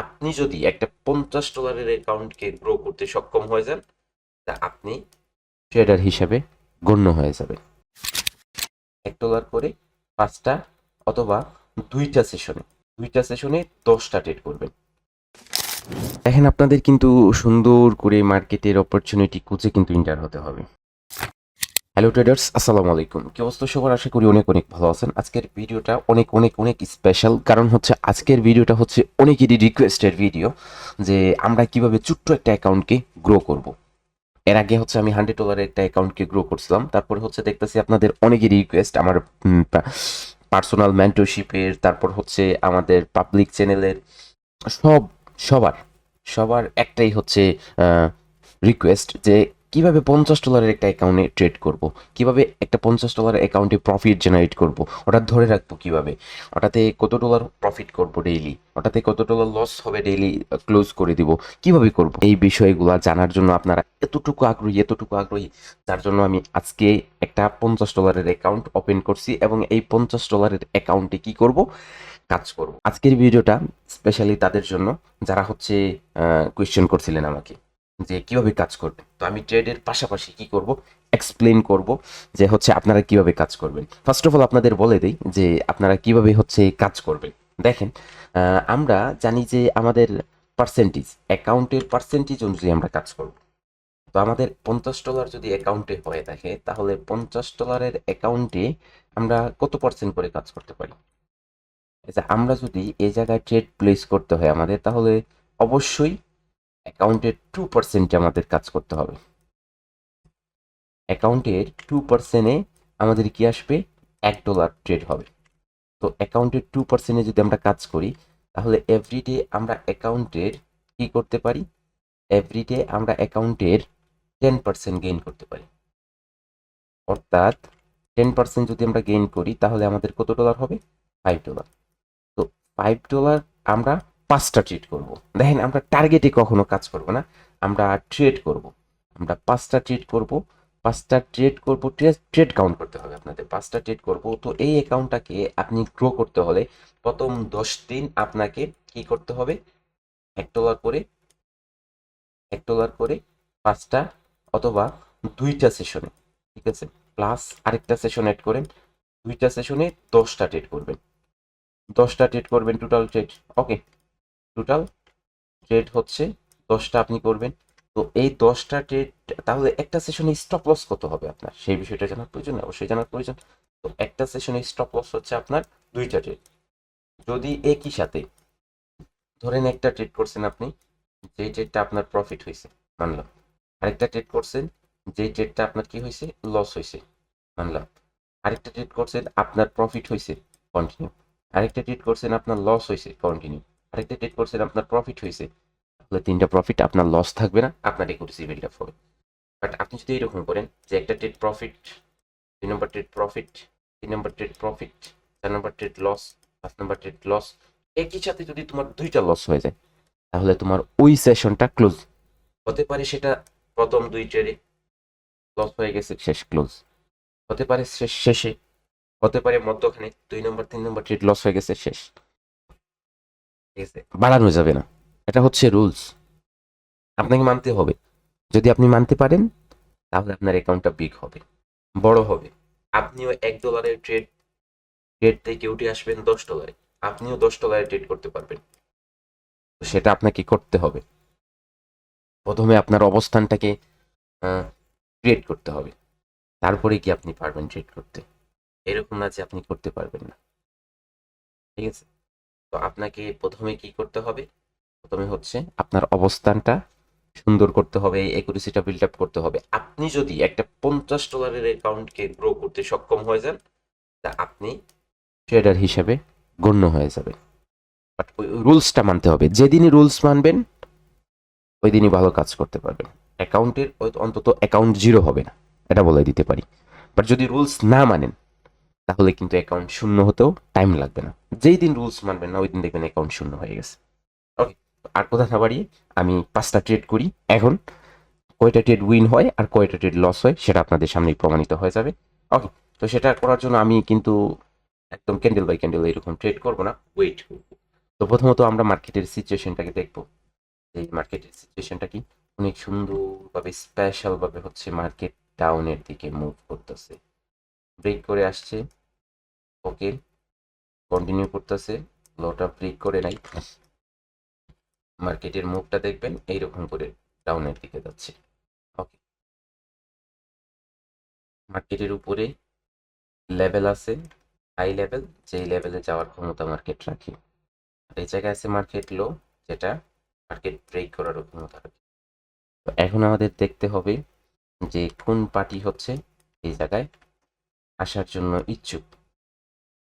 আপনি যদি একটা পঞ্চাশ ডলারের অ্যাকাউন্টকে গ্রো করতে সক্ষম হয়ে যান, তা আপনি ট্রেডার হিসাবে গণ্য হয়ে যাবেন এক ডলার করে পাঁচটা অথবা দুইটা সেশনে দুইটা সেশনে দশটা ট্রেড করবেন। দেখেন, আপনাদের কিন্তু সুন্দর করে মার্কেটের অপরচুনিটি খুঁজে কিন্তু ইন্টার হতে হবে। হ্যালো ট্রেডার্স আসসালামু আলাইকুম কি অবস্থা? সবার আশা করি অনেক অনেক ভালো আছেন। আজকের ভিডিওটা অনেক অনেক অনেক স্পেশাল কারণ হচ্ছে আজকের ভিডিওটা হচ্ছে অনেকেরই রিকোয়েস্টের ভিডিও যে আমরা কীভাবে ছোট্ট একটা অ্যাকাউন্টকে গ্রো করব। এর আগে হচ্ছে আমি হান্ড্রেড ডলারের একটা অ্যাকাউন্টকে গ্রো করছিলাম। তারপরে হচ্ছে দেখতেছি আপনাদের অনেকেরই রিকোয়েস্ট আমার পার্সোনাল মেন্টরশিপের তারপর হচ্ছে আমাদের পাবলিক চ্যানেলের সব, সবার সবার একটাই হচ্ছে রিকোয়েস্ট যে কীভাবে পঞ্চাশ ডলারের একটা অ্যাকাউন্টে ট্রেড করব? কীভাবে একটা পঞ্চাশ ডলারের অ্যাকাউন্টে প্রফিট জেনারেট করব? ওটা ধরে রাখব কীভাবে? ওটাতে কত ডলার প্রফিট করব ডেইলি ওটাতে কত ডলার লস হবে ডেইলি ক্লোজ করে দিব? কীভাবে করব? এই বিষয়গুলো জানার জন্য আপনারা এতটুকু আগ্রহী এতটুকু আগ্রহী, যার জন্য আমি আজকে একটা পঞ্চাশ ডলারের অ্যাকাউন্ট ওপেন করছি এবং এই পঞ্চাশ ডলারের অ্যাকাউন্টে কি করব? কাজ করব। আজকের ভিডিওটা স্পেশালি তাদের জন্য, যারা হচ্ছে কোয়েশ্চেন করছিলেন আমাকে। যে কীভাবে কাজ করবে। তো আমি ট্রেডের পাশাপাশি কি করব এক্সপ্লেন করব যে হচ্ছে আপনারা কীভাবে কাজ করবেন। ফার্স্ট অফ অল আপনাদের বলে দেই যে আপনারা কীভাবে হচ্ছে কাজ করবেন। দেখেন আমরা জানি যে আমাদের পার্সেন্টেজ অ্যাকাউন্টের পার্সেন্টেজ অনুযায়ী আমরা কাজ করব। তো আমাদের পঞ্চাশ ডলার যদি অ্যাকাউন্টে হয়ে থাকে, তাহলে পঞ্চাশ ডলারের অ্যাকাউন্টে আমরা কত পার্সেন্ট করে কাজ করতে পারি? আচ্ছা আমরা যদি এই জায়গায় ট্রেড প্লেস করতে হয় আমাদের, তাহলে অবশ্যই অ্যাকাউন্টের টু পার্সেন্টে আমাদের কাজ করতে হবে। অ্যাকাউন্টের টু পার্সেন্টে আমাদের কি আসবে? এক ডলার ট্রেড হবে। তো অ্যাকাউন্টের টু পার্সেন্টে যদি আমরা কাজ করি, তাহলে এভরিডে আমরা অ্যাকাউন্টের কি করতে পারি? এভরিডে আমরা অ্যাকাউন্টের টেন পার্সেন্ট গেইন করতে পারি। অর্থাৎ টেন পার্সেন্ট যদি আমরা গেইন করি, তাহলে আমাদের কত ডলার হবে? Five dollar. তো ফাইভ ডলার আমরা পাঁচটা ট্রেড করব। দেখেন, আমরা টার্গেটে কখনো কাজ করব না, আমরা ট্রেড করব। আমরা পাঁচটা ট্রেড করব, পাঁচটা ট্রেড করব ট্রেড কাউন্ট করতে হবে আপনাদের। পাঁচটা ট্রেড করব, তো এই অ্যাকাউন্টটাকে আপনি গ্রো করতে হলে প্রথম দশ দিন আপনাকে কি করতে হবে? এক ডলার করে, এক ডলার করে পাঁচটা অথবা দুইটা সেশনে ঠিক আছে? প্লাস আরেকটা সেশন অ্যাড করেন, দুইটা সেশনে দশটা ট্রেড করবেন। দশটা ট্রেড করবেন total trade okay total trade হচ্ছে দশটা আপনি করবেন। তো এই দশটা ট্রেড তাহলে একটা সেশনে স্টপ লস কত হবে আপনার? সেই বিষয়টা জানার প্রয়োজন, অবশ্যই জানার প্রয়োজন। তো একটা সেশনে স্টপ লস হচ্ছে আপনার দুইটা ট্রেড যদি একই সাথে, ধরেন একটা ট্রেড করছেন আপনি, যেই ট্রেডটা আপনার প্রফিট হয়েছে মানলাম। আরেকটা ট্রেড করছেন যে ট্রেডটা আপনার কি হয়েছে লস হয়েছে মানলাম। আরেকটা ট্রেড করছেন, আপনার প্রফিট হয়েছে কন্টিনিউ আরেকটা ট্রেড করছেন, আপনার লস হয়েছে কন্টিনিউ আরেকটা ট্রেড করছেন, আপনার প্রফিট হয়েছে। তাহলে তিনটা প্রফিট আপনার লস থাকবে না, আপনার একুরেসি বিল্ড আপ হবে। বাট আপনি যদি এরকম করেন যে একটা ট্রেড প্রফিট দুই নম্বর ট্রেড প্রফিট তিন নম্বর ট্রেড প্রফিট চার নম্বর ট্রেড লস পাঁচ নম্বর ট্রেড লস একই সাথে যদি তোমার দুইটা লস হয়ে যায়, তাহলে তোমার ওই সেশনটা ক্লোজ হতে পারে সেটা প্রথম দুই ট্রেডে লস হয়ে গেছে, শেষ ক্লোজ হতে পারে শেষ, শেষে। হতে পারে মধ্যখানে দুই নম্বর তিন নম্বর ট্রেড লস হয়ে গেছে, শেষ। ঠিক আছে বাড়ানো যাবে না। এটা হচ্ছে রুলস। আপনাকে মানতে হবে। যদি আপনি মানতে পারেন, তাহলে আপনার অ্যাকাউন্টটা বিগ হবে, বড় হবে। আপনিও এক ডলারের ট্রেড ট্রেড থেকে উঠে আসবেন দশ ডলারে আপনিও দশ ডলারে ট্রেড করতে পারবেন। তো সেটা আপনাকে করতে হবে। প্রথমে আপনার অবস্থানটাকে ক্রিয়েট করতে হবে। তারপরে কি আপনি পারবেন ট্রেড করতে। এরকম না যে আপনি করতে পারবেন না। ঠিক আছে? তো আপনাকে প্রথমে কি করতে হবে? প্রথমে হচ্ছে আপনার অবস্থানটা সুন্দর করতে হবে একুরেসিটা বিল্ড আপ করতে হবে। আপনি যদি একটা পঞ্চাশ ডলারের অ্যাকাউন্টকে গ্রো করতে সক্ষম হয়ে যান, তা আপনি ট্রেডার হিসাবে গণ্য হয়ে যাবেন। বাট ওই রুলসটা মানতে হবে। যেদিনই রুলস মানবেন ওই দিনই ভালো কাজ করতে পারবেন। অ্যাকাউন্টের অন্তত অ্যাকাউন্ট জিরো হবে না। এটা বলে দিতে পারি। বাট যদি রুলস না মানেন তাহলে কিন্তু অ্যাকাউন্ট শূন্য হতেও টাইম লাগবে না। যেই দিন রুলস মানবেন না, ওই দিন দেখবেন অ্যাকাউন্ট শূন্য হয়ে গেছে। ওকে আর কথা না বাড়িয়ে আমি পাঁচটা ট্রেড করি। এখন কয়টা ট্রেড উইন হয় আর কয়টা ট্রেড লস হয়, সেটা আপনাদের সামনেই প্রমাণিত হয়ে যাবে। ওকে তো সেটা করার জন্য আমি কিন্তু একদম ক্যান্ডেল বাই ক্যান্ডেল এরকম ট্রেড করব না ওয়েট তো প্রথমত আমরা মার্কেটের সিচুয়েশনটাকে দেখব। এই মার্কেটের সিচুয়েশনটা কি? অনেক সুন্দরভাবে স্পেশালভাবে হচ্ছে মার্কেট ডাউনের দিকে মুভ করতেছে। ব্রেক করে আসছে। ওকে কন্টিনিউ করতেছে। লোটা ব্রেক করে নাই। মার্কেটের মুভটা দেখবেন, এইরকম করে ডাউনের দিকে যাচ্ছে। ওকে মার্কেটের উপরে লেভেল আছে হাই লেভেল যেই লেভেলে যাওয়ার ক্ষমতা মার্কেট রাখে। এই জায়গায় আছে মার্কেট লো যেটা মার্কেট ব্রেক করার ক্ষমতা রাখে। তো এখন আমাদের দেখতে হবে যে কোন পার্টি হচ্ছে এই জায়গায় আসার জন্য ইচ্ছুক।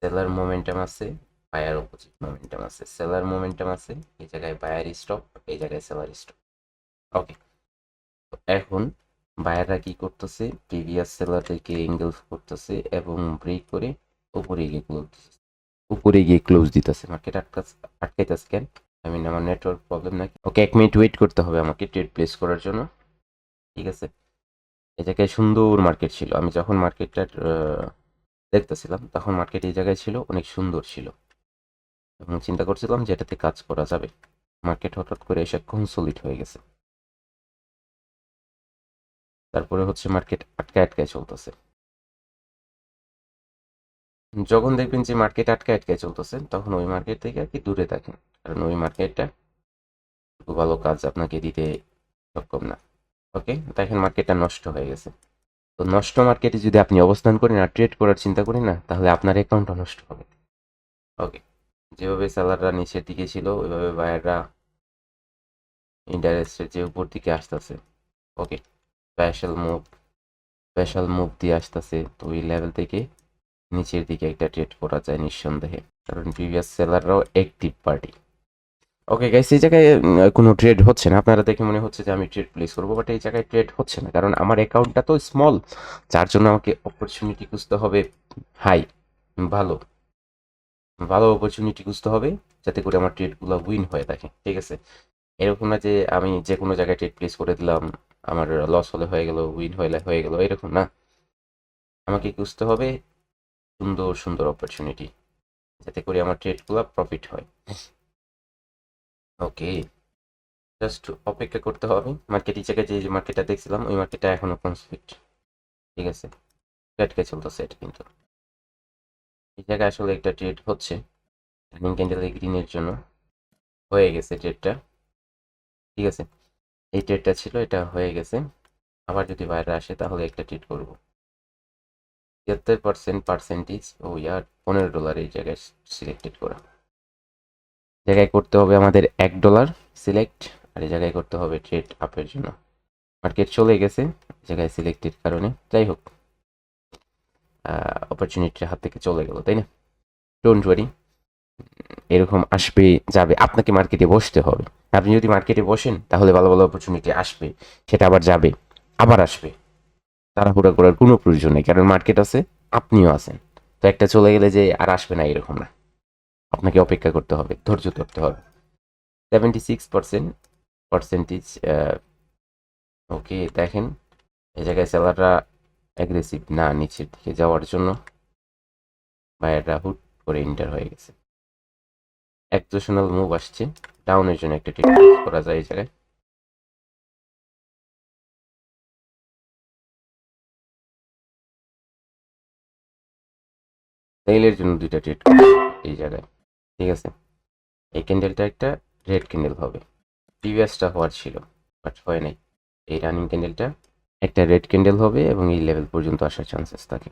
সেলার মোমেন্টাম আছে, বায়ার অপোজিট মোমেন্টাম আছে, সেলার মোমেন্টাম আছে, এই জায়গায় বায়ার স্টপ, এই জায়গায় সেলার স্টপ। ওকে এখন বায়াররা কি করতেছে, প্রিভিয়াস সেলারদেরকে এঙ্গেলস করতেছে এবং ব্রেক করে উপরে গিয়ে ক্লোজ উপরে গিয়ে ক্লোজ দিতেছে মার্কেট আটকাস, আটকাইতেছে কেন? আই মিন আমার নেটওয়ার্ক প্রবলেম নাকি? ওকে, এক মিনিট ওয়েট করতে হবে আমাকে ট্রেড প্লেস করার জন্য। ঠিক আছে? জায়গায় সুন্দর মার্কেট ছিল। আমি যখন মার্কেটটা দেখতেছিলাম, তখন মার্কেট এই জায়গায় ছিল, অনেক সুন্দর ছিল। এবং চিন্তা করছিলাম যে এটাতে কাজ করা যাবে। মার্কেট হঠাৎ করে এসে কনসোলিড হয়ে গেছে। তারপরে হচ্ছে মার্কেট আটকে আটকায় চলতেছে। যখন দেখবেন যে মার্কেট আটকে আটকে চলতেছে, তখন ওই মার্কেট থেকে আর কি দূরে থাকেন। কারণ ওই মার্কেটটা ভালো কাজ আপনাকে দিতে সক্ষম না। ওকে তাই দেখেন মার্কেটটা নষ্ট হয়ে গেছে। তো নষ্ট মার্কেটে যদি আপনি অবস্থান করেন আর ট্রেড করার চিন্তা করেন না, তাহলে আপনার অ্যাকাউন্টটা নষ্ট হবে। ওকে যেভাবে সেলাররা নিচের দিকে ছিল, ওইভাবে বায়াররা ইন্টারেস্টের যে উপর দিকে আসতেছে। Okay special move special move দিয়ে আসতেছে। তো ওই লেভেল থেকে নিচের দিকে একটা ট্রেড করা যায় নিঃসন্দেহে। কারণ প্রিভিয়াস সেলাররাও অ্যাক্টিভ পার্টি ওকে গাইস এই জায়গায় কোনো ট্রেড হচ্ছে না। আপনারা দেখে মনে হচ্ছে যে আমি ট্রেড প্লেস করব বাট এই জায়গায় ট্রেড হচ্ছে না। কারণ আমার অ্যাকাউন্টটা তো স্মল যার জন্য আমাকে অপরচুনিটি খুঁজতে হবে হাই ভালো। ভালো অপরচুনিটি খুঁজতে হবে যাতে করে আমার ট্রেডগুলো উইন হয়ে থাকে, ঠিক আছে? এরকম না যে আমি যে কোনো জায়গায় ট্রেড প্লেস করে দিলাম, আমার লস হলে হয়ে গেল উইন হলে হয়ে গেল, এরকম না। আমাকে খুঁজতে হবে সুন্দর সুন্দর অপরচুনিটি যাতে করে আমার ট্রেডগুলো প্রফিট হয়। ওকে জাস্ট অপেক্ষা করতে হবে। মার্কেট জায়গায় যে মার্কেটটা দেখছিলাম, ওই মার্কেটটা এখনও কনফ্লিক্ট ঠিক আছে। ট্রেডকে চলতেছে এটা কিন্তু। এই জায়গায় আসলে একটা ট্রেড হচ্ছে। রানিং ক্যান্ডেল গ্রিনের জন্য। হয়ে গেছে ট্রেডটা ঠিক আছে। এই ট্রেডটা ছিল, এটা হয়ে গেছে। আবার যদি বাইরে আসে, তাহলে একটা ট্রেড করব। তিয়াত্তর পার্সেন্ট পার্সেন্টেজ ও ইয়ার পনেরো ডলার এই জায়গায় সিলেক্টেড করা। জায়গায় করতে হবে আমাদের এক ডলার সিলেক্ট আর এই জায়গায় করতে হবে ট্রেড আপের জন্য। মার্কেট চলে গেছে জায়গায় সিলেক্টেড কারণে। যাই হোক অপরচুনিটির হাত থেকে চলে গেল, তাই না? ডোন্ট ওয়ারি এরকম আসবে, যাবে। আপনাকে মার্কেটে বসতে হবে। আপনি যদি মার্কেটে বসেন, তাহলে ভালো ভালো অপরচুনিটি আসবে, সেটা আবার যাবে, আবার আসবে। তাড়াহুড়া করার কোনো প্রয়োজন নেই, কারণ মার্কেট আছে, আপনিও আছেন। তো একটা চলে গেলে যে আর আসবে না এরকম না। আপনাকে অপেক্ষা করতে হবে, ধৈর্য ধরতে হবে। Seventy six percent percentage okay দেখেন, এই জায়গায় সেলাররা অ্যাগ্রেসিভ না, নিচের দিকে যাওয়ার জন্য বায়াররা হুট করে ইন্টার হয়ে গেছে। এক একজোশনাল মুভ আসছে ডাউনের জন্য একটা টিক করা যায় এই জায়গায়। সেলের জন্য দুইটা ট্রেড এই জায়গায়। ঠিক আছে? এই ক্যান্ডেলটা একটা রেড ক্যান্ডেল হবে। প্রিভিয়াসটা হওয়ার ছিল বাট হয় নাই। এই রানিং ক্যান্ডেলটা একটা রেড ক্যান্ডেল হবে এবং এই লেভেল পর্যন্ত আসার চান্সেস থাকে।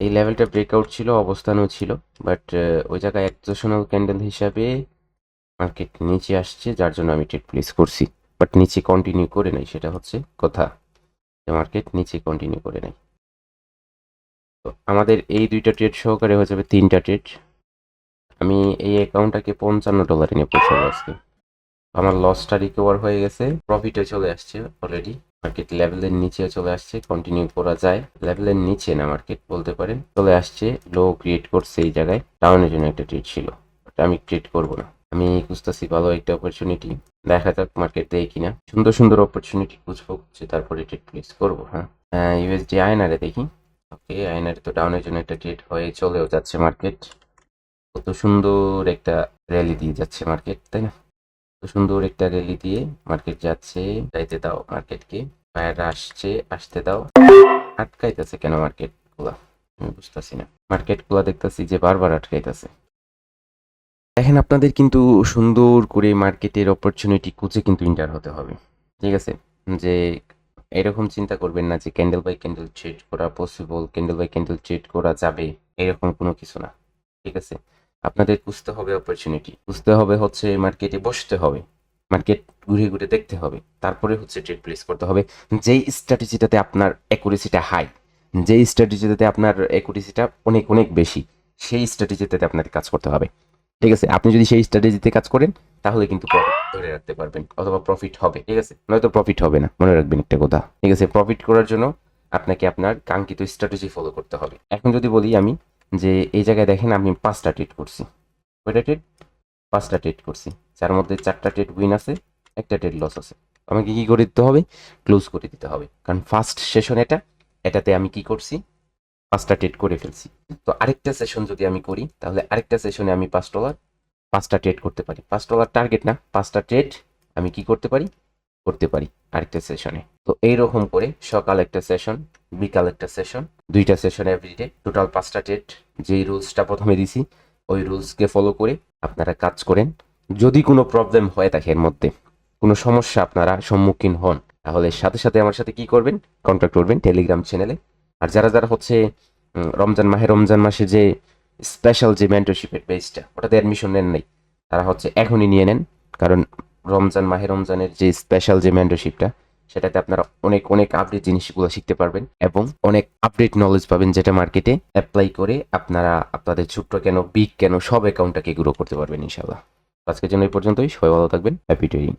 এই লেভেলটা ব্রেকআউট ছিল, অবস্থানও ছিল বাট ওই জায়গায় একজোশনাল ক্যান্ডেল হিসাবে মার্কেট নিচে আসছে, যার জন্য আমি ট্রেড প্লেস করছি। বাট নিচে কন্টিনিউ করে নাই, সেটা হচ্ছে কথা। মার্কেট নিচে কন্টিনিউ করে নাই। আমাদের এই দুইটা ট্রেড সহকারে হয়ে যাবে তিনটা ট্রেড আমি এই অ্যাকাউন্টটাকে পঞ্চান্ন ডলারে নিয়ে পৌঁছাবো আজকে। আমার লসটা রিকভার হয়ে গেছে প্রফিটে চলে আসছে অলরেডি মার্কেট লেভেলের নিচে চলে আসছে কন্টিনিউ করা যায়। লেভেলের নিচে না মার্কেট বলতে পারেন। চলে আসছে লো ক্রিয়েট করছে এই জায়গায়। ডাউনের জন্য একটা ট্রেড ছিল। আমি ট্রেড করব না। আমি খুঁজতেছি ভালো একটা অপরচুনিটি দেখা যাক মার্কেট দেয় কিনা। সুন্দর সুন্দর অপরচুনিটি খুঁজবো, খুঁজে তারপরে ট্রেড প্লেস করব হ্যাঁ। ইউএসডি আয়নারে দেখি। ওকে, আয়নারে তো ডাউনের জন্য একটা ট্রেড হয়ে চলেও যাচ্ছে মার্কেট কত সুন্দর একটা র্যালি দিয়ে যাচ্ছে মার্কেট তাই না? কত সুন্দর একটা র্যালি দিয়ে মার্কেট যাচ্ছে। যাইতে দাও মার্কেটকে বায়াররা আসছে, আসতে দাও। আটকাইতেছে কেন মার্কেটগুলা? আমি বুঝতেছি না। মার্কেটগুলা দেখতেছি যে বারবার আটকাইতেছে। দেখেন, আপনাদের কিন্তু সুন্দর করে মার্কেটের অপরচুনিটি খুঁজে কিন্তু ইন্টার হতে হবে। ঠিক আছে? যে এরকম চিন্তা করবেন না যে ক্যান্ডেল বাই ক্যান্ডেল ট্রেড করা possible candle by candle trade করা যাবে, এরকম কোনো কিছু না, ঠিক আছে? আপনাদের খুঁজতে হবে অপরচুনিটি বুঝতে হবে হচ্ছে মার্কেটে বসতে হবে মার্কেট ঘুরে ঘুরে দেখতে হবে, তারপরে হচ্ছে ট্রেড প্লেস করতে হবে। যেই স্ট্র্যাটেজিটাতে আপনার অ্যাকুরেসিটা হাই যেই স্ট্র্যাটেজিটাতে আপনার অ্যাকুরেসিটা অনেক অনেক বেশি, সেই স্ট্র্যাটেজিটাতে আপনাকে কাজ করতে হবে। ঠিক আছে? আপনি যদি সেই স্ট্র্যাটেজিতে কাজ করেন, তাহলে কিন্তু ধরে রাখতে পারবেন, অথবা প্রফিট হবে, ঠিক আছে? নয়তো প্রফিট হবে না, মনে রাখবেন একটা কথা, ঠিক আছে? প্রফিট করার জন্য আপনাকে আপনার কাঙ্ক্ষিত স্ট্র্যাটেজি ফলো করতে হবে। এখন যদি বলি আমি যে, এই জায়গায় দেখেন আমি পাঁচটা ট্রেড করছি। কয়টা ট্রেড পাঁচটা ট্রেড করছি। যার মধ্যে চারটা ট্রেড উইন আছে, একটা ট্রেড লস আছে। আমাকে কি করে দিতে হবে? ক্লোজ করে দিতে হবে। কারণ ফার্স্ট সেশন এটা, এটাতে আমি কি করছি? পাঁচটা ট্রেড করে ফেলছি। তো আরেকটা সেশন যদি আমি করি, তাহলে আরেকটা সেশনে আমি পাঁচ ডলার পাঁচটা ট্রেড করতে পারি। পাঁচ ডলার টার্গেট না, পাঁচটা ট্রেড আমি কি করতে পারি? করতে পারি আরেকটা সেশনে তো এইরকম করে সকাল একটা সেশন বিকাল একটা সেশন দুইটা সেশন এভরিডে টোটাল পাঁচটা ট্রেড যেই রুলসটা প্রথমে দিছি, ওই রুলসকে ফলো করে আপনারা কাজ করেন। যদি কোনো প্রবলেম হয়ে থাকে এর মধ্যে, কোনো সমস্যা আপনারা সম্মুখীন হন, তাহলে সাথে সাথে আমার সাথে কি করবেন? কন্ট্যাক্ট করবেন টেলিগ্রাম চ্যানেলে আর যারা যারা হচ্ছে রমজান মাহে রমজান মাসে যে স্পেশাল যে মেন্টরশিপের বেসটা ওটাতে অ্যাডমিশন নেন নাই, তারা হচ্ছে এখনই নিয়ে নেন। কারণ রমজান মাহে রমজানের যে স্পেশাল যে মেন্টরশিপটা সেটাতে আপনারা অনেক অনেক আপডেট জিনিসগুলো শিখতে পারবেন এবং অনেক আপডেট নলেজ পাবেন যেটা মার্কেটে অ্যাপ্লাই করে আপনারা আপনাদের ছোট্ট কেন বিগ কেন, সব অ্যাকাউন্টটাকে গ্রো করতে পারবেন ইনশাল্লাহ আজকের জন্য এই পর্যন্তই, সবাই ভালো থাকবেন হ্যাপি ট্রেডিং